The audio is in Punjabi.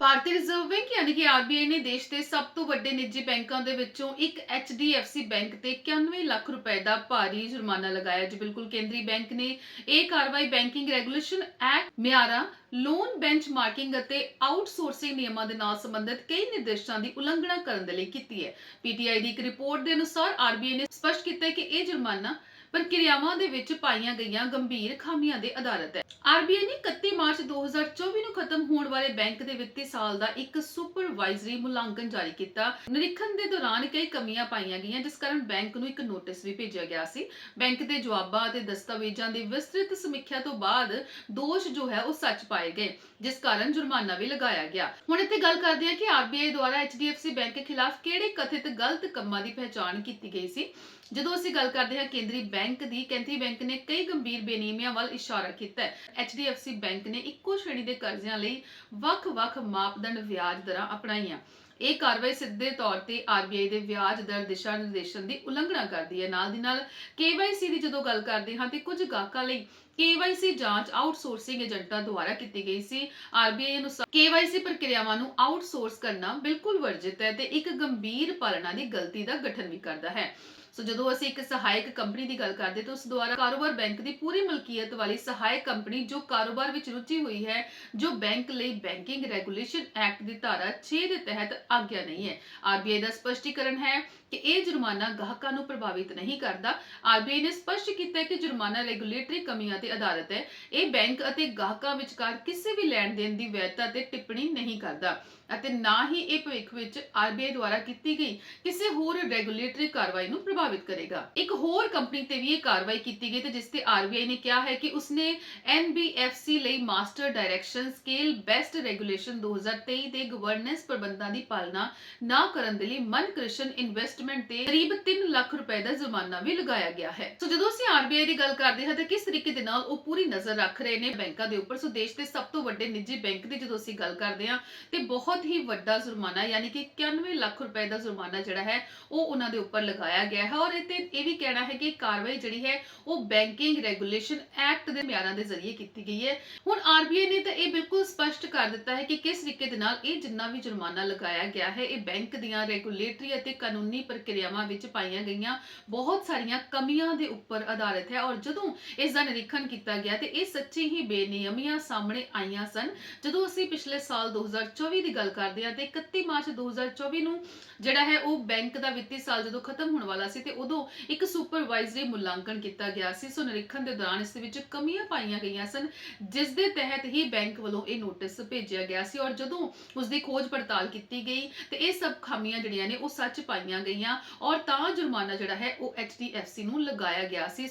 ਭਾਰਤੀ ਰਿਜ਼ਰਵ ਬੈਂਕ ਯਾਨੀ ਕਿ ਆਰਬੀਆਈ ਨੇ ਦੇਸ਼ ਦੇ ਸਭ ਤੋਂ ਵੱਡੇ ਨਿੱਜੀ ਬੈਂਕਾਂ ਦੇ ਵਿੱਚੋਂ ਇੱਕ HDFC ਬੈਂਕ ਤੇ 91 ਲੱਖ ਰੁਪਏ ਦਾ ਭਾਰੀ ਜੁਰਮਾਨਾ ਲਗਾਇਆ, ਜੀ ਬਿਲਕੁਲ ਕੇਂਦਰੀ ਬੈਂਕ ਨੇ। ਇਹ ਕਾਰਵਾਈ ਬੈਂਕਿੰਗ ਰੈਗੂਲੇਸ਼ਨ ਐਕਟ ਮਿਆਰਾਂ ਲੋਨ ਬੈਂਚਮਾਰਕਿੰਗ ਅਤੇ ਆਊਟਸੋਰਸਿੰਗ ਨਿਯਮਾਂ ਦੇ ਨਾਲ ਸੰਬੰਧਿਤ ਕਈ ਨਿਰਦੇਸ਼ਾਂ ਦੀ ਉਲੰਘਣਾ ਕਰਨ ਦੇ ਲਈ ਕੀਤੀ ਹੈ। ਪੀਟੀਆਈ ਦੀ ਇੱਕ ਰਿਪੋਰਟ ਦੇ ਅਨੁਸਾਰ ਆਰਬੀਆਈ ਨੇ ਸਪਸ਼ਟ ਕੀਤਾ ਹੈ ਕਿ ਇਹ ਜੁਰਮਾਨਾ ਪ੍ਰਕਿਰਿਆਵਾਂ ਦੇ ਵਿੱਚ ਪਾਈਆਂ ਗਈਆਂ ਗੰਭੀਰ ਖਾਮੀਆਂ ਦੇ ਆਧਾਰਿਤ ਹੈ। ਆਰਬੀਆਈ ਨੇ 31 ਮਾਰਚ 2024 ਨੂੰ ਖਤਮ ਹੋਣ ਵਾਲੇ ਬੈਂਕ ਦੇ ਵਿੱਤੀ ਸਾਲ ਦਾ ਇੱਕ ਸੁਪਰਵਾਈਜ਼ਰੀ ਮੁਲਾਂਕਣ ਜਾਰੀ ਕੀਤਾ। ਨਿਰੀਖਣ ਦੇ ਦੌਰਾਨ ਕਈ ਕਮੀਆਂ ਪਾਈਆਂ ਗਈਆਂ, ਜਿਸ ਕਾਰਨ ਬੈਂਕ ਨੂੰ ਇੱਕ ਨੋਟਿਸ ਵੀ ਭੇਜਿਆ ਗਿਆ ਸੀ। ਬੈਂਕ ਦੇ ਜਵਾਬਾਂ ਅਤੇ ਦਸਤਾਵੇਜ਼ਾਂ ਦੀ ਵਿਸਤ੍ਰਿਤ ਸਮੀਖਿਆ ਤੋਂ ਬਾਅਦ ਦੋਸ਼ ਜੋ ਹੈ ਉਹ ਸੱਚ ਪਾਏ ਗਏ, ਜਿਸ ਕਾਰਨ ਜੁਰਮਾਨਾ ਵੀ ਲਗਾਇਆ ਗਿਆ। ਹੁਣ ਇੱਥੇ ਗੱਲ ਕਰਦੇ ਹਾਂ ਕਿ ਆਰਬੀਆਈ ਦੁਆਰਾ HDFC ਬੈਂਕ ਖਿਲਾਫ ਕਿਹੜੇ ਕਥਿਤ ਗਲਤ ਕੰਮਾਂ ਦੀ ਪਹਿਚਾਣ ਕੀਤੀ ਗਈ ਸੀ। ਜਦੋਂ ਅਸੀਂ ਗੱਲ ਕਰਦੇ ਹਾਂ ਕੇਂਦਰੀ ਬੈਂਕ ਦੀ, ਕੇਂਦਰੀ ਬੈਂਕ ਨੇ ਕਈ ਗੰਭੀਰ ਬੇਨੇਮੀਆਂ ਵੱਲ ਇਸ਼ਾਰਾ ਕੀਤਾ ਹੈ। HDFC ਬੈਂਕ ਨੇ ਇੱਕੋ ਸ਼੍ਰੇਣੀ ਦੇ ਕਰਜ਼ਿਆਂ ਲਈ ਵੱਖ-ਵੱਖ ਮਾਪਦੰਡ ਵਿਆਜ ਦਰਾਂ ਅਪਣਾਈਆਂ। ਇਹ ਕਾਰਵਾਈ ਸਿੱਧੇ ਤੌਰ ਤੇ RBI ਦੇ ਵਿਆਜ ਦਰ ਦਿਸ਼ਾ ਨਿਰਦੇਸ਼ਨ ਦੀ ਉਲੰਘਣਾ ਕਰਦੀ ਹੈ। ਨਾਲ ਦੀ ਨਾਲ KYC ਦੀ ਜਦੋਂ ਗੱਲ ਕਰਦੇ ਹਾਂ ਤੇ ਕੁਝ ਗਾਹਕਾਂ ਲਈ KYC ਜਾਂਚ ਆਊਟਸੋਰਸਿੰਗ ਏਜੰਟਾਂ ਦੁਆਰਾ ਕੀਤੀ ਗਈ ਸੀ। RBI ਅਨੁਸਾਰ KYC ਪ੍ਰਕਿਰਿਆਵਾਂ ਨੂੰ ਆਊਟਸੋਰਸ ਕਰਨਾ ਬਿਲਕੁਲ ਵਰਜਿਤ ਹੈ ਤੇ ਇੱਕ ਗੰਭੀਰ ਪਾਲਣਾ ਦੀ ਗਲਤੀ ਦਾ ਗਠਨ ਵੀ ਕਰਦਾ ਹੈ। ਸੋ ਜਦੋਂ ਅਸੀਂ ਇੱਕ ਸਹਾਇਕ ਕੰਪਨੀ ਦੀ ਗੱਲ ਕਰਦੇ ਤਾਂ ਉਸ ਦੁਆਰਾ ਕਾਰੋਬਾਰ ਬੈਂਕ ਦੀ ਪੂਰੀ ਮਲਕੀਅਤ ਵਾਲੀ ਸਹਾਇਕ ਕੰਪਨੀ ਜੋ ਕਾਰੋਬਾਰ ਵਿੱਚ ਰੁਚੀ ਹੋਈ ਹੈ, ਜੋ ਬੈਂਕ ਲਈ ਬੈਂਕਿੰਗ ਰੈਗੂਲੇਸ਼ਨ ਐਕਟ ਦੀ ਧਾਰਾ 6 ਦੇ ਤਹਿਤ ਆਗਿਆ ਨਹੀਂ ਹੈ। ਆਰਬੀਆਈ ਦਾ ਸਪਸ਼ਟੀਕਰਨ ਹੈ ਕਿ ਇਹ ਜੁਰਮਾਨਾ ਗਾਹਕਾਂ ਨੂੰ ਪ੍ਰਭਾਵਿਤ ਨਹੀਂ ਕਰਦਾ। ਆਰਬੀਆਈ ਨੇ ਸਪਸ਼ਟ ਕੀਤਾ ਹੈ ਕਿ ਜੁਰਮਾਨਾ ਰੈਗੂਲੇਟਰੀ ਕਮੀਆਂ ਤੇ ਆਧਾਰਿਤ ਹੈ। ਇਹ ਬੈਂਕ ਅਤੇ ਗਾਹਕਾਂ ਵਿਚਕਾਰ ਕਿਸੇ ਵੀ ਲੈਣ ਦੇਣ ਦੀ ਵੈਧਤਾ ਤੇ ਟਿੱਪਣੀ ਨਹੀਂ ਕਰਦਾ ਅਤੇ ਨਾ ਹੀ ਇਹ ਭਵਿੱਖ ਵਿੱਚ ਆਰਬੀਆਈ ਦੁਆਰਾ ਕੀਤੀ ਗਈ ਕਿਸੇ ਹੋਰ ਰੈਗੂਲੇਟਰੀ ਕਾਰਵਾਈ ਨੂੰ ਪ੍ਰਭਾਵਿਤ ਕਰੇਗਾ। ਇੱਕ ਹੋਰ ਕੰਪਨੀ ਤੇ ਵੀ ਇਹ ਕਾਰਵਾਈ ਕੀਤੀ ਗਈ ਤੇ ਜਿਸ ਤੇ ਆਰਬੀਆਈ ਨੇ ਕਿਹਾ ਹੈ ਕਿ ਉਸਨੇ NBFC ਲਈ master direction scale based regulation 2023 ਦੇ ਗਵਰਨੈਂਸ ਪ੍ਰਬੰਧਾਂ ਦੀ ਪਾਲਣਾ ਨਾ ਕਰਨ ਦੇ ਲਈ ਮਨਕ੍ਰਿਸ਼ਨ ਇਨਵੈਸਟਮੈਂਟ ਤੇ ਕਰੀਬ 3 ਲੱਖ ਰੁਪਏ ਦਾ ਜੁਰਮਾਨਾ ਵੀ ਲਗਾਇਆ ਗਿਆ ਹੈ। ਸੋ ਜਦੋਂ ਅਸੀਂ ਆਰਬੀਆਈ ਦੀ ਗੱਲ ਕਰਦੇ ਹਾਂ ਤਾਂ ਕਿਸ ਤਰੀਕੇ ਦੇ ਨਾਲ ਉਹ ਪੂਰੀ ਨਜ਼ਰ ਰੱਖ ਰਹੇ ਨੇ ਬੈਂਕਾਂ ਦੇ ਉੱਪਰ? ਸੋ ਦੇਸ਼ ਦੇ ਸਭ ਤੋਂ ਵੱਡੇ ਨਿੱਜੀ ਬੈਂਕ ਦੀ ਜਦੋਂ ਅਸੀਂ ਗੱਲ ਕਰਦੇ ਹਾਂ ਤੇ ਬਹੁਤ ਹੀ ਵੱਡਾ ਜੁਰਮਾਨਾ, ਯਾਨੀ ਕਿ 91 ਲੱਖ ਰੁਪਏ ਦਾ ਜੁਰਮਾਨਾ ਜਿਹੜਾ ਹੈ, ਉਹ ਉਹਨਾਂ ਦੇ ਉੱਪਰ ਲਗਾਇਆ ਗਿਆ ਹੈ ਔਰ ਇਹ ਤੇ ਇਹ ਵੀ ਕਹਿਣਾ ਹੈ ਕਿ ਕਾਰਵਾਈ ਜਿਹੜੀ ਹੈ ਉਹ ਬੈਂਕਿੰਗ ਰੈਗੂਲੇਸ਼ਨ ਐਕਟ ਦੇ ਮਿਆਰਾਂ ਦੇ ਜ਼ਰੀਏ ਕੀਤੀ ਗਈ ਹੈ। ਹੁਣ ਆਰਬੀਆਈ ਨੇ ਤਾਂ ਇਹ ਬਿਲਕੁਲ ਸਪਸ਼ਟ ਕਰ ਦਿੱਤਾ ਹੈ ਕਿ ਕਿਸ ਤਰੀਕੇ ਦੇ ਨਾਲ ਇਹ ਜਿੰਨਾ ਵੀ ਜੁਰਮਾਨਾ ਲਗਾਇਆ ਗਿਆ ਹੈ, ਇਹ ਬੈਂਕ ਦੀਆਂ ਰੈਗੂਲੇਟਰੀ ਅਤੇ ਕਾਨੂੰਨੀ ਪ੍ਰਕਿਰਿਆਵਾਂ ਵਿੱਚ ਪਾਈਆਂ ਗਈਆਂ ਬਹੁਤ ਸਾਰੀਆਂ ਕਮੀਆਂ ਦੇ ਉੱਪਰ ਆਧਾਰਿਤ ਹੈ ਔਰ ਜਦੋਂ ਇਸ ਦਾ ਨਿਰੀਖਣ ਕੀਤਾ ਗਿਆ ਤੇ ਇਹ ਸੱਚੀ ਹੀ ਬੇਨਿਯਮੀਆਂ ਸਾਹਮਣੇ ਆਈਆਂ ਸਨ। ਜਦੋਂ ਅਸੀਂ ਪਿਛਲੇ ਸਾਲ 2024 ਦੀ ਗੱਲ ਕਰਦੇ ਹਾਂ ਤੇ 31 ਮਾਰਚ 2024 ਨੂੰ ਜਿਹੜਾ ਹੈ ਉਹ ਬੈਂਕ ਦਾ ਵਿੱਤੀ ਸਾਲ ਜਦੋਂ ਖਤਮ ਹੋਣ ਵਾਲਾ ਸੀ ਤੇ ਉਦੋਂ ਇੱਕ ਸੁਪਰਵਾਈਜ਼ਰੀ ਮੁਲਾਂਕਣ ਕੀਤਾ ਗਿਆ ਸੀ। ਸੋ ਨਿਰੀਖਣ ਦੇ ਦੌਰਾਨ ਇਸ ਵਿੱਚ ਕਮੀਆਂ ਪਾਈਆਂ ਗਈਆਂ ਸਨ, ਜਿਸ ਦੇ ਤਹਿਤ ਹੀ ਬੈਂਕ ਵੱਲੋਂ ਇਹ ਨੋਟਿਸ ਭੇਜਿਆ ਗਿਆ ਸੀ ਔਰ ਜਦੋਂ ਉਸ ਦੀ ਖੋਜ ਪੜਤਾਲ ਕੀਤੀ ਗਈ ਤੇ ਇਹ ਸਭ ਖਾਮੀਆਂ ਜਿਹੜੀਆਂ ਨੇ ਉਹ ਸੱਚ ਪਾਈਆਂ ਗਈਆਂ ਔਰ ਤਾਂ ਜੁਰਮਾਨਾ ਜਿਹੜਾ ਹੈ ਉਹ HDFC ਨੂੰ ਲਗਾਇਆ ਗਿਆ ਸੀ।